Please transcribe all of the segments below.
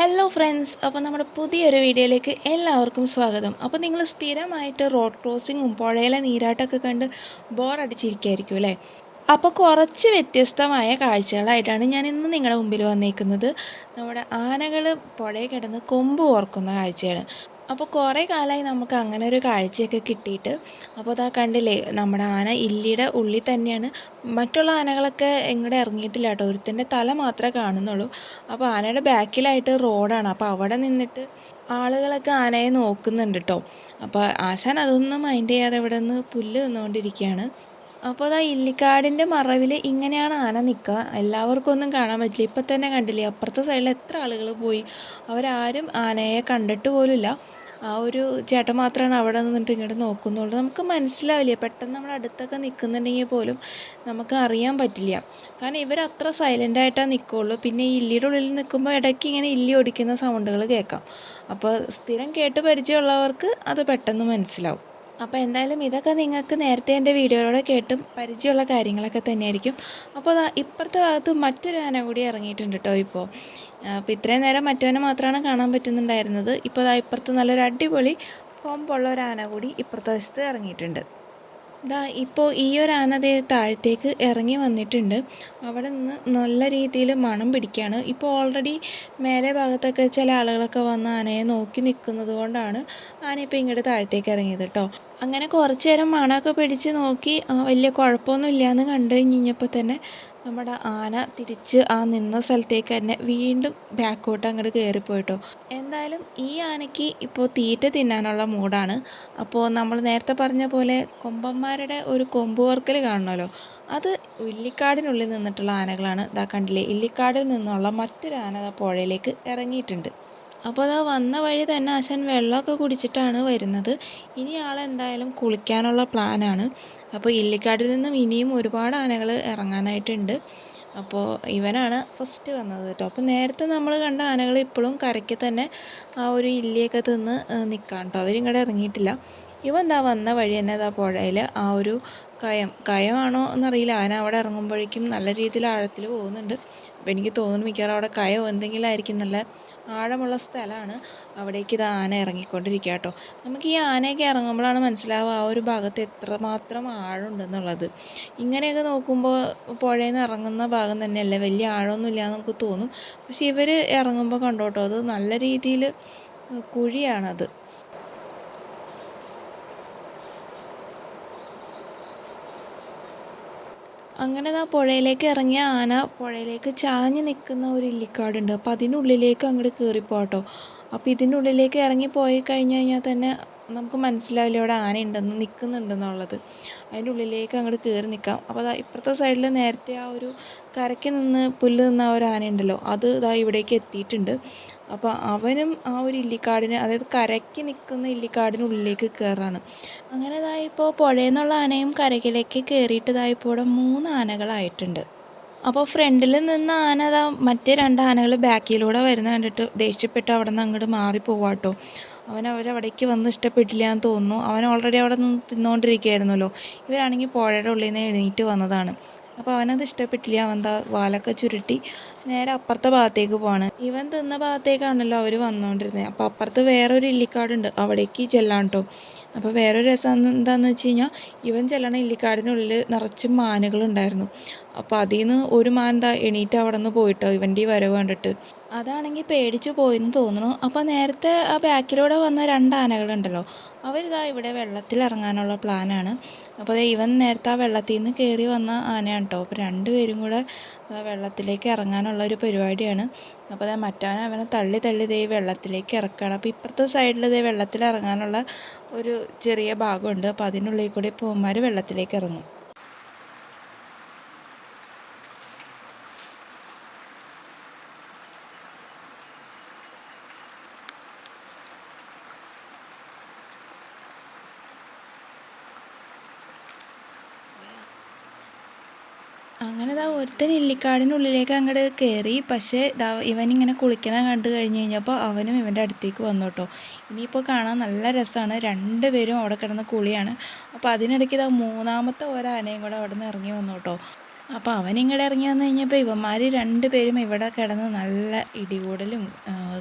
Hello friends അപ്പോൾ നമ്മുടെ പുതിയൊരു വീഡിയോയിലേക്ക് എല്ലാവർക്കും സ്വാഗതം. അപ്പോൾ നിങ്ങൾ സ്ഥിരമായിട്ട് റോഡ് ക്രോസിങ്ങും പുഴയിലെ നീരാട്ടമൊക്കെ കണ്ട് ബോറടിച്ചിരിക്കുമായിരിക്കും അല്ലേ? അപ്പോൾ കുറച്ച് വ്യത്യസ്തമായ കാഴ്ചകളായിട്ടാണ് ഞാൻ ഇന്ന് നിങ്ങളുടെ മുമ്പിൽ വന്നേക്കുന്നത്. നമ്മുടെ ആനകൾ പുഴയിൽ കിടന്ന് കൊമ്പ് ഓർക്കുന്ന കാഴ്ചയാണ്. അപ്പോൾ കുറേ കാലമായി നമുക്ക് അങ്ങനെ ഒരു കാഴ്ചയൊക്കെ കിട്ടിയിട്ട്. അപ്പോൾ അതാ കണ്ടില്ലേ നമ്മുടെ ആന ഇല്ലിയുടെ ഉള്ളിൽ തന്നെയാണ്. മറ്റുള്ള ആനകളൊക്കെ എങ്ങോട്ട് ഇറങ്ങിയിട്ടില്ല കേട്ടോ. ഒരുത്തിന്റെ തല മാത്രമേ കാണുന്നുള്ളൂ. അപ്പോൾ ആനയുടെ ബാക്കിലായിട്ട് റോഡാണ്. അപ്പോൾ അവിടെ നിന്നിട്ട് ആളുകളൊക്കെ ആനയെ നോക്കുന്നുണ്ട് കേട്ടോ. അപ്പോൾ ആശാൻ അതൊന്നും മൈൻഡ് ചെയ്യാതെ ഇവിടെ നിന്ന് പുല്ല് നിന്നുകൊണ്ടിരിക്കുകയാണ് അപ്പോൾ അതാ ഇല്ലിക്കാടിന്റെ മറവിൽ ഇങ്ങനെയാണ് ആന നിൽക്കുക എല്ലാവർക്കും ഒന്നും കാണാൻ പറ്റില്ല. ഇപ്പം തന്നെ കണ്ടില്ലേ അപ്പുറത്തെ സൈഡിൽ എത്ര ആളുകൾ പോയി. അവരാരും ആനയെ കണ്ടിട്ട് പോലുമില്ല. ആ ഒരു ചേട്ടൻ മാത്രമാണ് അവിടെ നിന്നിട്ട് ഇങ്ങോട്ട് നോക്കുന്നുള്ളൂ. നമുക്ക് മനസ്സിലാവില്ല പെട്ടെന്ന് നമ്മുടെ അടുത്തൊക്കെ നിൽക്കുന്നുണ്ടെങ്കിൽ പോലും നമുക്ക് അറിയാൻ പറ്റില്ല. കാരണം ഇവർ അത്ര സൈലന്റ് ആയിട്ടാണ് നിൽക്കുകയുള്ളൂ പിന്നെ ഈ ഇല്ലിയുടെ ഉള്ളിൽ നിൽക്കുമ്പോൾ ഇടയ്ക്ക് ഇങ്ങനെ ഇല്ലി ഓടിക്കുന്ന സൗണ്ടുകൾ കേൾക്കാം അപ്പോൾ സ്ഥിരം കേട്ട് പരിചയമുള്ളവർക്ക് അത് പെട്ടെന്ന് മനസ്സിലാവും. അപ്പോൾ എന്തായാലും ഇതൊക്കെ നിങ്ങൾക്ക് നേരത്തെ എന്റെ വീഡിയോയിലൂടെ കേട്ടും പരിചയമുള്ള കാര്യങ്ങളൊക്കെ തന്നെയായിരിക്കും. അപ്പോൾ ഇപ്പുറത്തെ ഭാഗത്ത് മറ്റൊരു ആന കൂടി ഇറങ്ങിയിട്ടുണ്ട് കേട്ടോ ഇപ്പോൾ. അപ്പോൾ ഇത്രയും നേരം മറ്റവനെ മാത്രമാണ് കാണാൻ പറ്റുന്നുണ്ടായിരുന്നത്. ഇപ്പോൾ അതാ ഇപ്പുറത്ത് നല്ലൊരു അടിപൊളി കൊമ്പുള്ള ഒരു ആന കൂടി ഇപ്പുറത്തെ വശത്ത് ഇറങ്ങിയിട്ടുണ്ട്. ഇതാ ഇപ്പോൾ ഈ ഒരു ആന താഴത്തേക്ക് ഇറങ്ങി വന്നിട്ടുണ്ട്. അവിടെ നിന്ന് നല്ല രീതിയിൽ മണം പിടിക്കുകയാണ്. ഇപ്പോൾ ഓൾറെഡി മേലെ ഭാഗത്തൊക്കെ ചില ആളുകളൊക്കെ വന്ന് ആനയെ നോക്കി നിൽക്കുന്നത് കൊണ്ടാണ് ആന ഇപ്പോൾ ഇങ്ങോട്ട് താഴത്തേക്ക് ഇറങ്ങിയത് കേട്ടോ. അങ്ങനെ കുറച്ച് നേരം മണമൊക്കെ പിടിച്ച് നോക്കി വലിയ കുഴപ്പമൊന്നും ഇല്ലയെന്ന് കണ്ടു കഴിഞ്ഞപ്പോൾ തന്നെ നമ്മുടെ ആന തിരിച്ച് ആ നിന്ന സ്ഥലത്തേക്ക് തന്നെ വീണ്ടും ബാക്കോട്ട് അങ്ങോട്ട് കയറിപ്പോയിട്ടോ. എന്തായാലും ഈ ആനയ്ക്ക് ഇപ്പോൾ തീറ്റ തിന്നാനുള്ള മൂടാണ് അപ്പോൾ നമ്മൾ നേരത്തെ പറഞ്ഞ പോലെ കൊമ്പന്മാരുടെ ഒരു കൊമ്പ് വർക്കൽ കാണണമല്ലോ. അത് ഇല്ലിക്കാടിനുള്ളിൽ നിന്നിട്ടുള്ള ആനകളാണ്. ഇതാ കണ്ടില്ലേ ഇല്ലിക്കാടിൽ നിന്നുള്ള മറ്റൊരു ആന പുഴയിലേക്ക് ഇറങ്ങിയിട്ടുണ്ട്. അപ്പോൾ അതാ വന്ന വഴി തന്നെ അച്ഛൻ വെള്ളമൊക്കെ കുടിച്ചിട്ടാണ് വരുന്നത്. ഇനി ആളെന്തായാലും കുളിക്കാനുള്ള പ്ലാനാണ് അപ്പോൾ ഇല്ലിക്കാട്ടിൽ നിന്നും ഇനിയും ഒരുപാട് ആനകൾ ഇറങ്ങാനായിട്ടുണ്ട്. അപ്പോൾ ഇവനാണ് ഫസ്റ്റ് വന്നത് കേട്ടോ. അപ്പോൾ നേരത്തെ നമ്മൾ കണ്ട ആനകൾ ഇപ്പോഴും കരയ്ക്ക് തന്നെ ആ ഒരു ഇല്ലിയൊക്കെ തിന്ന് നിൽക്കാം കേട്ടോ. അവരിങ്ങോട്ട് ഇറങ്ങിയിട്ടില്ല. ഇവ എന്താ വന്ന വഴി തന്നെ അതാ പുഴയിൽ ആ ഒരു കയം. കയമാണോ എന്നറിയില്ല. ആന അവിടെ ഇറങ്ങുമ്പോഴേക്കും നല്ല രീതിയിൽ ആഴത്തിൽ പോകുന്നുണ്ട്. അപ്പോൾ എനിക്ക് തോന്നുന്നു മിക്കവാറും അവിടെ കയോ എന്തെങ്കിലും ആയിരിക്കും നല്ല ആഴമുള്ള സ്ഥലമാണ്. അവിടേക്ക് ഇത് ആന ഇറങ്ങിക്കൊണ്ടിരിക്കുക കേട്ടോ. നമുക്ക് ഈ ആനയൊക്കെ ഇറങ്ങുമ്പോഴാണ് മനസ്സിലാവുക ആ ഒരു ഭാഗത്ത് എത്രമാത്രം ആഴമുണ്ടെന്നുള്ളത്. ഇങ്ങനെയൊക്കെ നോക്കുമ്പോൾ പുഴയിൽ നിന്ന് ഇറങ്ങുന്ന ഭാഗം തന്നെയല്ലേ? വലിയ ആഴമൊന്നുമില്ല എന്ന് നമുക്ക് തോന്നും. പക്ഷേ ഇവർ ഇറങ്ങുമ്പോൾ കണ്ടോട്ടോ അത് നല്ല രീതിയിൽ കുഴിയാണത്. അങ്ങനെ ആ പുഴയിലേക്ക് ഇറങ്ങിയ ആന പുഴയിലേക്ക് ചാഞ്ഞ് നിൽക്കുന്ന ഒരു ഇല്ലിക്കാടുണ്ട്. അപ്പോൾ അതിനുള്ളിലേക്ക് അങ്ങോട്ട് കയറിപ്പോട്ടോ അപ്പോൾ ഇതിനുള്ളിലേക്ക് ഇറങ്ങി പോയി കഴിഞ്ഞ് കഴിഞ്ഞാൽ തന്നെ നമുക്ക് മനസ്സിലാവില്ല അവിടെ ആന ഉണ്ടെന്ന് നിൽക്കുന്നുണ്ടെന്നുള്ളത് അതിന്റെ ഉള്ളിലേക്ക് അങ്ങോട്ട് കയറി നിൽക്കാം അപ്പോൾ അതാ ഇപ്പുറത്തെ സൈഡിൽ നേരത്തെ ആ ഒരു കരയ്ക്ക് നിന്ന് പുല്ല് നിന്ന ആ ഒരു ആനയുണ്ടല്ലോ അത് ഇതാ ഇവിടേക്ക് എത്തിയിട്ടുണ്ട്. അപ്പോൾ അവനും ആ ഒരു ഇല്ലിക്കാടിന് അതായത് കരയ്ക്ക് നിൽക്കുന്ന ഇല്ലിക്കാടിന് ഉള്ളിലേക്ക് കയറാണ്. അങ്ങനെ ഇതായി ഇപ്പോൾ പുഴയിൽ നിന്നുള്ള ആനയും കരകിലേക്ക് കയറിയിട്ട് ഇതായി ഇപ്പോൾ ഇവിടെ മൂന്ന് ആനകളായിട്ടുണ്ട്. അപ്പോൾ ഫ്രണ്ടിൽ നിന്ന് ആന അതാ മറ്റേ രണ്ട് ആനകൾ ബാക്കിലൂടെ വരുന്ന കണ്ടിട്ട് ദേഷ്യപ്പെട്ട് അവിടെ നിന്ന് അങ്ങോട്ട് മാറി പോവാട്ടോ അവൻ അവരവിടേക്ക് വന്ന് ഇഷ്ടപ്പെട്ടില്ല എന്ന് തോന്നുന്നു. അവൻ ഓൾറെഡി അവിടെ നിന്ന് തിന്നുകൊണ്ടിരിക്കുകയായിരുന്നല്ലോ ഇവരാണെങ്കിൽ പുഴയുടെ ഉള്ളിൽ നിന്ന് എഴുന്നേറ്റ് വന്നതാണ്. അപ്പോൾ അവനത് ഇഷ്ടപ്പെട്ടില്ല. അവൻ എന്താ വാലൊക്കെ ചുരുട്ടി നേരെ അപ്പുറത്തെ ഭാഗത്തേക്ക് പോവാണ്. ഇവൻ തിന്ന ഭാഗത്തേക്കാണല്ലോ അവർ വന്നുകൊണ്ടിരുന്നത് അപ്പോൾ അപ്പുറത്ത് വേറൊരു ഇല്ലിക്കാടുണ്ട്. അവിടേക്ക് ചെല്ലാൻ കേട്ടോ. അപ്പോൾ വേറൊരു രസം എന്താണെന്ന് വെച്ച് കഴിഞ്ഞാൽ ഇവൻ ചെല്ലണ ഇല്ലിക്കാടിനുള്ളിൽ നിറച്ച് മാനുകളുണ്ടായിരുന്നു. അപ്പോൾ അതിൽ നിന്ന് ഒരു മാൻ എന്താ എണീറ്റ് അവിടെ നിന്ന് പോയിട്ടോ ഇവന്റെ ഈ വരവ് കണ്ടിട്ട്. അതാണെങ്കിൽ പേടിച്ച് പോയെന്ന് തോന്നുന്നു. അപ്പോൾ നേരത്തെ ആ ബാക്കിലൂടെ വന്ന രണ്ട് ആനകളുണ്ടല്ലോ അവരിതാ ഇവിടെ വെള്ളത്തിൽ ഇറങ്ങാനുള്ള പ്ലാനാണ്. അപ്പോൾ ഇവൻ നേരത്തെ ആ വെള്ളത്തിൽ നിന്ന് കയറി വന്ന ആനയാണ് കേട്ടോ അപ്പോൾ രണ്ടുപേരും കൂടെ വെള്ളത്തിലേക്ക് ഇറങ്ങാനുള്ള ഒരു പരിപാടിയാണ്. അപ്പോൾ അതാ മറ്റവൻ അവനെ തള്ളി തള്ളി ഇതേ വെള്ളത്തിലേക്ക് ഇറക്കുകയാണ് അപ്പോൾ ഇപ്പുറത്തെ സൈഡിൽ ഇതേ വെള്ളത്തിൽ ഇറങ്ങാനുള്ള ഒരു ചെറിയ ഭാഗമുണ്ട്. അപ്പോൾ അതിനുള്ളിൽ കൂടി പൂമാർ വെള്ളത്തിലേക്ക് ഇറങ്ങും. അങ്ങനെ ദാ ഒരുത്തൻ ഇല്ലിക്കാടിനുള്ളിലേക്ക് അങ്ങോട്ട് കയറി പക്ഷേ ദാ ഇവനിങ്ങനെ കുളിക്കണ കണ്ടു കഴിഞ്ഞ് കഴിഞ്ഞപ്പോൾ അവനും ഇവന്റെ അടുത്തേക്ക് വന്നു കേട്ടോ ഇനിയിപ്പോൾ കാണാൻ നല്ല രസമാണ് രണ്ട് പേരും അവിടെ കിടന്ന് കുളിയാണ്. അപ്പോൾ അതിനിടയ്ക്ക് ഇതാ മൂന്നാമത്തെ ഒരാനയും കൂടെ അവിടെ നിന്ന് ഇറങ്ങി വന്നു കേട്ടോ അപ്പോൾ അവൻ ഇങ്ങോട്ട് ഇറങ്ങി വന്നു കഴിഞ്ഞപ്പോൾ ഇവന്മാർ രണ്ടുപേരും ഇവിടെ കിടന്ന് നല്ല ഇടികൂടലും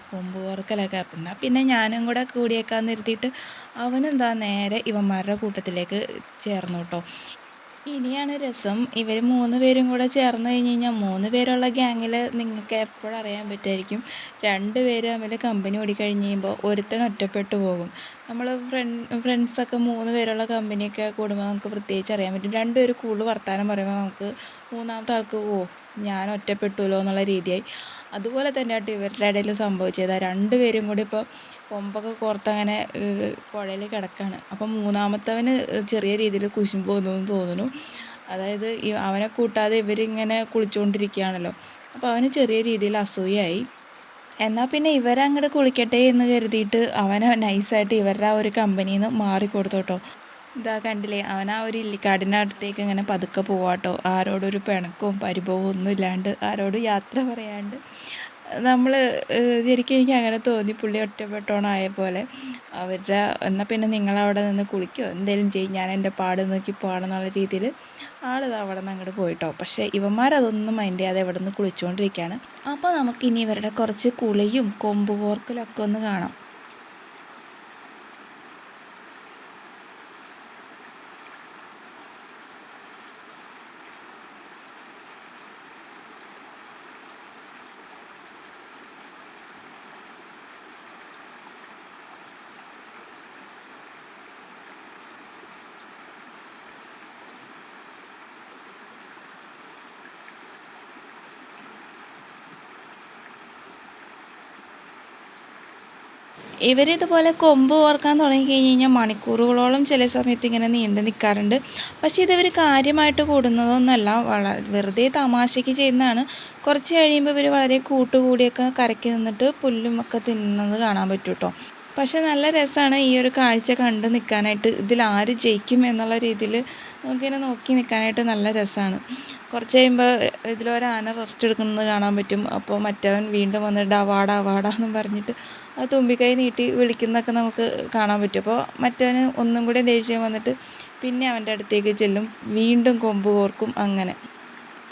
കൊമ്പ് കോർക്കലൊക്കെ എന്നാൽ പിന്നെ ഞാനും കൂടെ കൂടിയേക്കാൻ നിർത്തിയിട്ട് അവനെന്താ നേരെ ഇവന്മാരുടെ കൂട്ടത്തിലേക്ക് ചേർന്നു കേട്ടോ ഇനിയാണ് രസം. ഇവർ മൂന്ന് പേരും കൂടെ ചേർന്ന് കഴിഞ്ഞ് കഴിഞ്ഞാൽ മൂന്ന് പേരുള്ള ഗ്യാങ്ങിൽ നിങ്ങൾക്ക് എപ്പോഴും അറിയാൻ പറ്റുമായിരിക്കും രണ്ട് പേര് തമ്മിൽ കമ്പനി ഓടിക്കഴിഞ്ഞ് കഴിയുമ്പോൾ ഒരുത്തൻ ഒറ്റപ്പെട്ടു പോകും. നമ്മൾ ഫ്രണ്ട് ഫ്രണ്ട്സൊക്കെ മൂന്ന് പേരുള്ള കമ്പനിയൊക്കെ കൂടുമ്പോൾ നമുക്ക് പ്രത്യേകിച്ച് അറിയാൻ പറ്റും. രണ്ട് പേര് കൂടുതൽ വർത്തമാനം പറയുമ്പോൾ നമുക്ക് മൂന്നാമത്തെ ആൾക്ക് ഓ ഞാൻ ഒറ്റപ്പെട്ടുല്ലോ എന്നുള്ള രീതിയായി. അതുപോലെ തന്നെയായിട്ട് ഇവരുടെ ഇടയിൽ സംഭവിച്ചത്. രണ്ട് പേരും കൂടി ഇപ്പോൾ കൊമ്പൊക്കെ കോർത്തങ്ങനെ പുഴയിൽ കിടക്കുകയാണ് അപ്പം മൂന്നാമത്തവന് ചെറിയ രീതിയിൽ കുശുമ്പ് എന്ന് തോന്നുന്നു. അതായത് അവനെ കൂട്ടാതെ ഇവരിങ്ങനെ കുളിച്ചുകൊണ്ടിരിക്കുകയാണല്ലോ അപ്പോൾ അവന് ചെറിയ രീതിയിൽ അസൂയായി എന്നാൽ പിന്നെ ഇവരങ്ങോട്ട് കുളിക്കട്ടെ എന്ന് കരുതിയിട്ട് അവനെ നൈസായിട്ട് ഇവരുടെ ആ ഒരു കമ്പനിയിൽ നിന്ന് മാറിക്കൊടുത്തോട്ടോ ഇതാ കണ്ടില്ലേ അവൻ ആ ഒരു ഇല്ലിക്കാടിന്റെ അടുത്തേക്ക് ഇങ്ങനെ പതുക്കെ പോവാട്ടോ. ആരോടൊരു പിണക്കവും പരിഭവവും ഒന്നും ഇല്ലാണ്ട് ആരോടും യാത്ര പറയാണ്ട്. നമ്മൾ ശരിക്കും എനിക്ക് അങ്ങനെ തോന്നി പുള്ളി ഒറ്റപ്പെട്ടോണായ പോലെ. അവരുടെ എന്നാൽ പിന്നെ നിങ്ങളവിടെ നിന്ന് കുളിക്കോ? എന്തെങ്കിലും ചെയ്യും ഞാൻ എന്റെ പാട് നോക്കി പോകണമെന്നുള്ള രീതിയിൽ ആളിത് അവിടെ നിന്ന് അങ്ങോട്ട് പോയിട്ടോ. പക്ഷേ ഇവന്മാരതൊന്നും മൈൻഡ് ചെയ്യാതെ ഇവിടെ നിന്ന് കുളിച്ചുകൊണ്ടിരിക്കുകയാണ് അപ്പോൾ നമുക്കിനി ഇവരുടെ കുറച്ച് കുളിയും കൊമ്പ് കോർക്കലൊക്കെ ഒന്ന് കാണാം. ഇവരിതുപോലെ കൊമ്പ് ഓർക്കാൻ തുടങ്ങി കഴിഞ്ഞ് കഴിഞ്ഞാൽ മണിക്കൂറുകളോളം ചില സമയത്ത് ഇങ്ങനെ നീണ്ടു നിൽക്കാറുണ്ട് പക്ഷേ ഇതവർ കാര്യമായിട്ട് കൂടുന്നതൊന്നുമല്ല വള വെറുതെ തമാശയ്ക്ക് ചെയ്യുന്നതാണ്. കുറച്ച് കഴിയുമ്പോൾ ഇവർ വളരെ കൂട്ടുകൂടിയൊക്കെ കരയ്ക്ക് നിന്നിട്ട് പുല്ലും ഒക്കെ തിന്നുന്നത് കാണാൻ പറ്റും കേട്ടോ പക്ഷേ നല്ല രസമാണ് ഈ ഒരു കാഴ്ച കണ്ട് നിൽക്കാനായിട്ട് ഇതിൽ ആര് ജയിക്കും എന്നുള്ള രീതിയിൽ നമുക്കിങ്ങനെ നോക്കി നിൽക്കാനായിട്ട് നല്ല രസമാണ്. കുറച്ച് കഴിയുമ്പോൾ ഇതിലൊരാന റെസ്റ്റ് എടുക്കുന്നത് കാണാൻ പറ്റും. അപ്പോൾ മറ്റവൻ വീണ്ടും വന്നിട്ട് അവാട അവാട എന്നും പറഞ്ഞിട്ട് ആ തുമ്പിക്കൈ നീട്ടി വിളിക്കുന്നതൊക്കെ നമുക്ക് കാണാൻ പറ്റും. അപ്പോൾ മറ്റവന് ഒന്നും കൂടി ദേഷ്യം വന്നിട്ട് പിന്നെ അവന്റെ അടുത്തേക്ക് ചെല്ലും. വീണ്ടും കൊമ്പ് കോർക്കും അങ്ങനെ.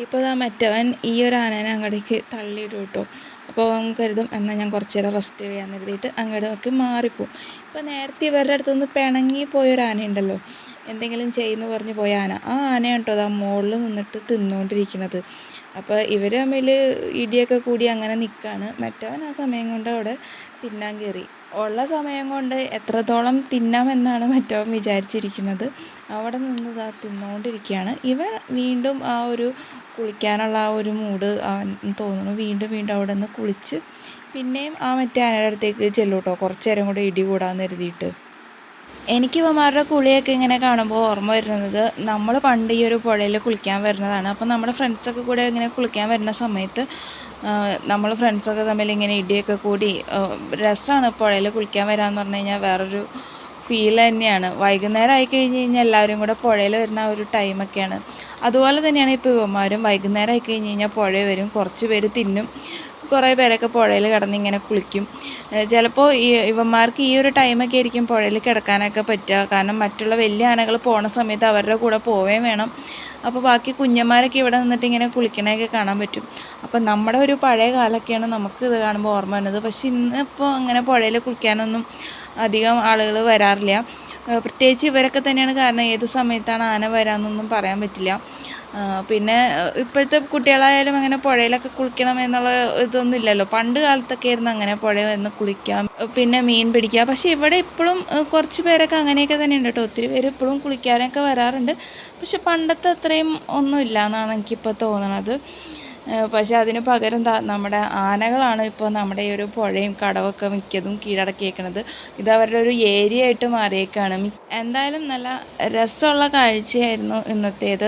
ഇപ്പോൾ ആ മറ്റവൻ ഈ ഒരു ആനേനെ അങ്ങോട്ടേക്ക് തള്ളിയിടും കേട്ടോ. അവൻ കരുതും എന്നാൽ ഞാൻ കുറച്ച് നേരം റെസ്റ്റ് ചെയ്യാൻ കരുതിയിട്ട് അങ്ങോട്ടേക്ക് മാറിപ്പോവും. ഇപ്പോൾ നേരത്തെ ഇവരുടെ അടുത്തുനിന്ന് പിണങ്ങി പോയൊരു ആനയുണ്ടല്ലോ എന്തെങ്കിലും ചെയ്യുന്നു പറഞ്ഞ് പോയ ആന. ആ ആനയാണ് കേട്ടോ അതാ മുകളിൽ നിന്നിട്ട് തിന്നുകൊണ്ടിരിക്കുന്നത് അപ്പോൾ ഇവർ തമ്മിൽ ഇടിയൊക്കെ കൂടി അങ്ങനെ നിൽക്കുകയാണ് മറ്റവൻ ആ സമയം കൊണ്ട് അവിടെ തിന്നാൻ കയറി ഉള്ള സമയം കൊണ്ട് എത്രത്തോളം തിന്നാമെന്നാണ് മറ്റവൻ വിചാരിച്ചിരിക്കുന്നത്. അവിടെ നിന്ന് ഇതാ തിന്നുകൊണ്ടിരിക്കുകയാണ് ഇവൻ വീണ്ടും ആ ഒരു കുളിക്കാനുള്ള ആ ഒരു മൂഡ് തോന്നുന്നു. വീണ്ടും വീണ്ടും അവിടെ നിന്ന് കുളിച്ച് പിന്നെയും ആ മറ്റേ ആനയുടെ അടുത്തേക്ക് ചെല്ലൂട്ടോ. കുറച്ച് നേരം കൂടെ ഇടി കൂടാന്ന് കരുതിയിട്ട് എനിക്ക് ഇവന്മാരുടെ കുളിയൊക്കെ ഇങ്ങനെ കാണുമ്പോൾ ഓർമ്മ വരുന്നത് നമ്മൾ പണ്ട് ഈ ഒരു പുഴയിൽ കുളിക്കാൻ വരുന്നതാണ്. അപ്പോൾ നമ്മുടെ ഫ്രണ്ട്സൊക്കെ കൂടെ ഇങ്ങനെ കുളിക്കാൻ വരുന്ന സമയത്ത് നമ്മൾ ഫ്രണ്ട്സൊക്കെ തമ്മിൽ ഇങ്ങനെ ഇടിയൊക്കെ കൂടി രസമാണ് പുഴയിൽ കുളിക്കാൻ വരാമെന്ന് പറഞ്ഞു കഴിഞ്ഞാൽ വേറൊരു ഫീൽ തന്നെയാണ്. വൈകുന്നേരം ആയി കഴിഞ്ഞ് കഴിഞ്ഞാൽ എല്ലാവരും കൂടെ പുഴയിൽ വരുന്ന ഒരു ടൈമൊക്കെയാണ് അതുപോലെ തന്നെയാണ് ഇപ്പോൾ ഇവന്മാരും വൈകുന്നേരം ആയി കഴിഞ്ഞ് കഴിഞ്ഞാൽ പുഴ വരും കുറച്ച് പേര് തിന്നും. കുറേ പേരൊക്കെ പുഴയിൽ കിടന്ന് ഇങ്ങനെ കുളിക്കും ചിലപ്പോൾ ഈ ഇവന്മാർക്ക് ഈ ഒരു ടൈമൊക്കെ ആയിരിക്കും പുഴയിൽ കിടക്കാനൊക്കെ പറ്റുക. കാരണം മറ്റുള്ള വലിയ ആനകൾ പോണ സമയത്ത് അവരുടെ കൂടെ പോവുകയും വേണം. അപ്പോൾ ബാക്കി കുഞ്ഞന്മാരൊക്കെ ഇവിടെ നിന്നിട്ട് ഇങ്ങനെ കുളിക്കണതൊക്കെ കാണാൻ പറ്റും. അപ്പം നമ്മുടെ ഒരു പഴയ കാലമൊക്കെയാണ് നമുക്ക് ഇത് കാണുമ്പോൾ ഓർമ്മ വരുന്നത്. പക്ഷേ ഇന്നിപ്പോൾ അങ്ങനെ പുഴയിൽ കുളിക്കാനൊന്നും അധികം ആളുകൾ വരാറില്ല. പ്രത്യേകിച്ച് ഇവരൊക്കെ തന്നെയാണ് കാരണം ഏത് സമയത്താണ് ആന വരാമെന്നൊന്നും പറയാൻ പറ്റില്ല. പിന്നെ ഇപ്പോഴത്തെ കുട്ടികളായാലും അങ്ങനെ പുഴയിലൊക്കെ കുളിക്കണം എന്നുള്ള ഇതൊന്നും ഇല്ലല്ലോ. പണ്ട് കാലത്തൊക്കെ ആയിരുന്നു അങ്ങനെ പുഴയിൽ വന്ന് കുളിക്കാം പിന്നെ മീൻ പിടിക്കുക പക്ഷേ ഇവിടെ ഇപ്പോഴും കുറച്ച് പേരൊക്കെ അങ്ങനെയൊക്കെ തന്നെ ഉണ്ട് കേട്ടോ. ഒത്തിരി പേര് ഇപ്പോഴും കുളിക്കാനൊക്കെ വരാറുണ്ട്. പക്ഷെ പണ്ടത്തെ അത്രയും ഒന്നും ഇല്ല എന്നാണ് എനിക്കിപ്പോൾ തോന്നണത്. പക്ഷേ അതിന് പകരം നമ്മുടെ ആനകളാണ് ഇപ്പോൾ നമ്മുടെ ഈ ഒരു പുഴയും കടവൊക്കെ മിക്കതും കീഴടക്കിയേക്കണത്. ഇത് അവരുടെ ഒരു ഏരിയ ആയിട്ട് മാറിയേക്കാണ്. എന്തായാലും നല്ല രസമുള്ള കാഴ്ചയായിരുന്നു ഇന്നത്തേത്.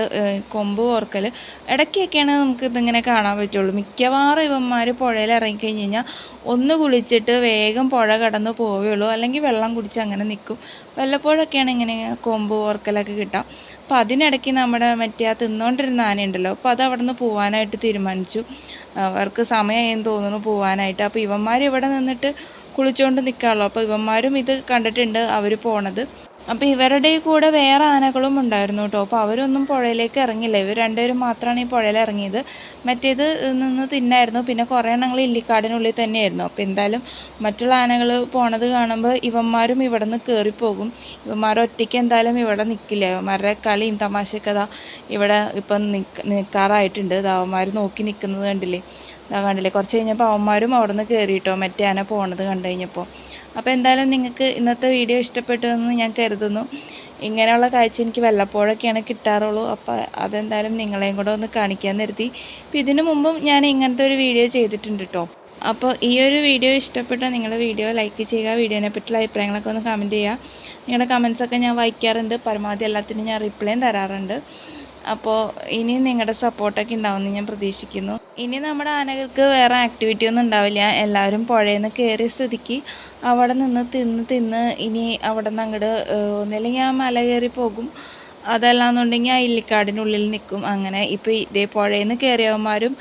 കൊമ്പ് കോർക്കൽ ഇടയ്ക്കൊക്കെയാണ് നമുക്ക് ഇതിങ്ങനെ കാണാൻ പറ്റുള്ളൂ. മിക്കവാറും ഇവന്മാർ പുഴയിൽ ഇറങ്ങിക്കഴിഞ്ഞ് കഴിഞ്ഞാൽ ഒന്ന് കുളിച്ചിട്ട് വേഗം പുഴ കടന്ന് പോവുകയുള്ളൂ. അല്ലെങ്കിൽ വെള്ളം കുടിച്ച് അങ്ങനെ നിൽക്കും വല്ലപ്പോഴൊക്കെയാണ് ഇങ്ങനെ കൊമ്പ് ഓർക്കലൊക്കെ കിട്ടുക അപ്പോൾ അതിനിടയ്ക്ക് നമ്മുടെ മറ്റേ ആ തിന്നുകൊണ്ടിരുന്ന ആനയുണ്ടല്ലോ അപ്പോൾ അത് അവിടെ നിന്ന് പോവാനായിട്ട് തീരുമാനിച്ചു. അവർക്ക് സമയമായെന്ന് തോന്നുന്നു പോവാനായിട്ട്. അപ്പോൾ ഇവന്മാർ ഇവിടെ നിന്നിട്ട് കുളിച്ചുകൊണ്ട് നിൽക്കാമല്ലോ അപ്പോൾ ഇവന്മാരും ഇത് കണ്ടിട്ടുണ്ട് അവർ പോണത്. അപ്പോൾ ഇവരുടെ കൂടെ വേറെ ആനകളും ഉണ്ടായിരുന്നു കേട്ടോ. അപ്പോൾ അവരൊന്നും പുഴയിലേക്ക് ഇറങ്ങില്ല ഇവർ രണ്ടുപേരും മാത്രമാണ് ഈ പുഴയിൽ ഇറങ്ങിയത്. മറ്റേത് നിന്ന് തിന്നായിരുന്നു. പിന്നെ കുറേ എണ്ണങ്ങൾ ഇല്ലിക്കാടിനുള്ളിൽ തന്നെയായിരുന്നു. അപ്പോൾ എന്തായാലും മറ്റുള്ള ആനകൾ പോണത് കാണുമ്പോൾ ഇവന്മാരും ഇവിടെ നിന്ന് കയറിപ്പോകും ഇവന്മാർ ഒറ്റയ്ക്ക് എന്തായാലും ഇവിടെ നിൽക്കില്ല ഇവന്മാരുടെ കളിയും തമാശക്കഥ ഇവിടെ ഇപ്പം നിൽക്ക നിൽക്കാറായിട്ടുണ്ട് അവന്മാർ നോക്കി നിൽക്കുന്നത് കണ്ടില്ലേ? കണ്ടില്ലേ? കുറച്ച് കഴിഞ്ഞപ്പോൾ അവന്മാരും അവിടെ നിന്ന് കയറിയിട്ടോ മറ്റേ ആന പോണത് കണ്ടു കഴിഞ്ഞപ്പോൾ അപ്പോൾ എന്തായാലും നിങ്ങൾക്ക് ഇന്നത്തെ വീഡിയോ ഇഷ്ടപ്പെട്ടു എന്ന് ഞാൻ കരുതുന്നു. ഇങ്ങനെയുള്ള കാഴ്ച എനിക്ക് വല്ലപ്പോഴൊക്കെയാണ് കിട്ടാറുള്ളൂ. അപ്പോൾ അതെന്തായാലും നിങ്ങളെയും കൂടെ ഒന്ന് കാണിക്കാൻ നിർത്തി. അപ്പോൾ ഇതിനു മുമ്പും ഞാൻ ഇങ്ങനത്തെ ഒരു വീഡിയോ ചെയ്തിട്ടുണ്ട് കേട്ടോ അപ്പോൾ ഈ ഒരു വീഡിയോ ഇഷ്ടപ്പെട്ടാൽ നിങ്ങൾ വീഡിയോ ലൈക്ക് ചെയ്യുക വീഡിയോനെ പറ്റിയുള്ള അഭിപ്രായങ്ങളൊക്കെ ഒന്ന് കമന്റ് ചെയ്യുക. നിങ്ങളുടെ കമൻസൊക്കെ ഞാൻ വായിക്കാറുണ്ട്. പരമാവധി എല്ലാത്തിനും ഞാൻ റിപ്ലൈയും തരാറുണ്ട്. അപ്പോൾ ഇനി നിങ്ങളുടെ സപ്പോർട്ടൊക്കെ ഉണ്ടാവുമെന്ന് ഞാൻ പ്രതീക്ഷിക്കുന്നു. ഇനി നമ്മുടെ ആനകൾക്ക് വേറെ ആക്ടിവിറ്റി ഒന്നും ഉണ്ടാവില്ല. എല്ലാവരും പുഴയിൽ നിന്ന് കയറിയ സ്ഥിതിക്ക് അവിടെ നിന്ന് തിന്ന് തിന്ന് ഇനി അവിടെ നിന്ന് അങ്ങോട്ട് ഒന്നില്ലെങ്കിൽ ആ മല കയറി പോകും. അതല്ലാന്നുണ്ടെങ്കിൽ ആ ഇല്ലിക്കാടിനുള്ളിൽ നിൽക്കും. അങ്ങനെ ഇപ്പോൾ ഇതേ പുഴയിൽ നിന്ന് കയറിയവന്മാരും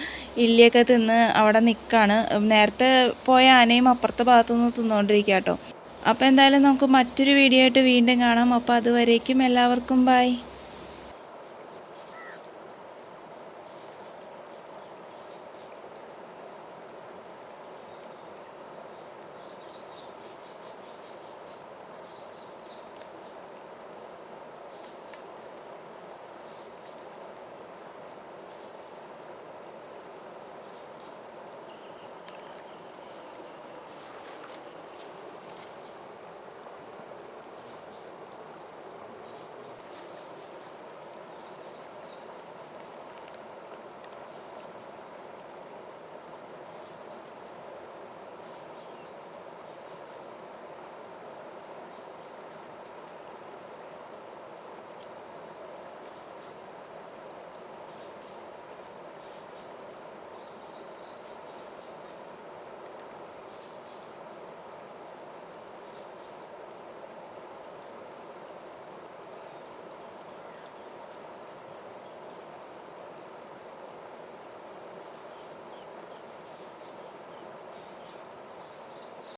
ഇല്ലിയൊക്കെ തിന്ന് അവിടെ നിൽക്കുകയാണ് നേരത്തെ പോയ ആനയും അപ്പുറത്തെ ഭാഗത്തുനിന്ന് തിന്നുകൊണ്ടിരിക്കുക കേട്ടോ അപ്പോൾ എന്തായാലും നമുക്ക് മറ്റൊരു വീഡിയോ ആയിട്ട് വീണ്ടും കാണാം. അപ്പോൾ അതുവരേക്കും എല്ലാവർക്കും ബൈ